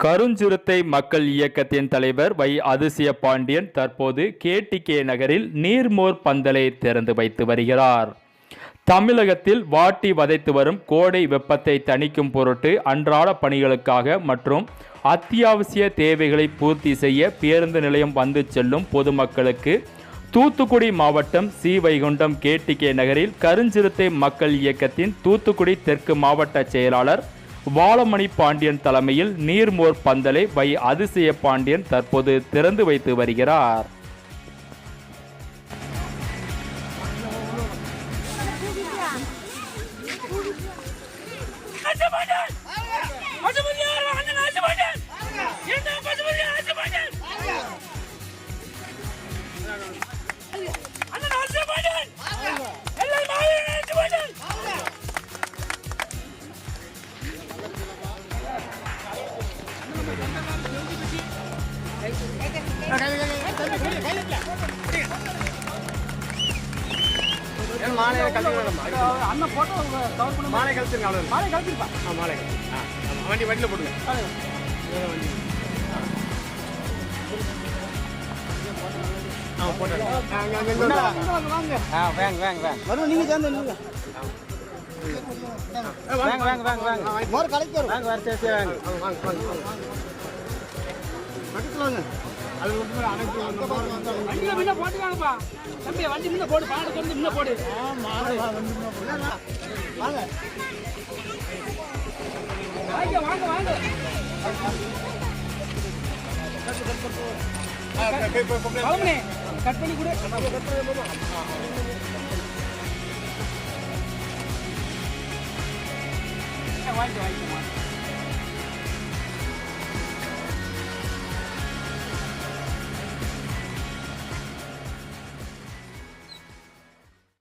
கருஞ்சிறுத்தை மக்கள் இயக்கத்தின் தலைவர் வை அதிசய பாண்டியன் தற்போது கேடிகே நகரில் நீர்மோர் பந்தலை திறந்து வைத்து வருகிறார். தமிழகத்தில் வாட்டி வதைத்து வரும் கோடை வெப்பத்தை தணிக்கும் பொருட்டு அன்றாட பணிகளுக்காக மற்றும் அத்தியாவசிய தேவைகளை பூர்த்தி செய்ய பேருந்து நிலையம் வந்து செல்லும் பொதுமக்களுக்கு தூத்துக்குடி மாவட்டம் சி வைகுண்டம் கேடிகே நகரில் கருஞ்சிறுத்தை மக்கள் இயக்கத்தின் தூத்துக்குடி தெற்கு மாவட்ட செயலாளர் வாழமணி பாண்டியன் தலைமையில் நீர்மோர் பந்தலை வை அதிசய பாண்டியன் தற்போது திறந்து வைத்து வருகிறார் Come on! மாலை அண்ணன் போட்டோ மாலை கழிச்சிருங்க அவ்வளோ மாலை கழிச்சிருப்பா ஆ மாலை ஆ. வண்டி வண்டியில் போட்டுங்க ஆ போட்டேன் ஆ வேங்க வேங்க. வேங்க வரும் நீங்க சேர்ந்து நில்லுங்க. வேங்க வேங்க வேங்க வேங்க. மோர் கலைக்கு வாங்க வர சரி சரி வாங்க வாங்க வாங்க. பக்கத்துல வாங்க. அது மட்டும் அனைத்து வண்டியில முன்ன போட்டுக்காங்கப்பா தம்பி வண்டி முன்ன போடு பாடு கொண்டு முன்ன போடு வாங்க வாங்க வாங்க கட் பண்ணி கொடு வாங்கி வாங்கி.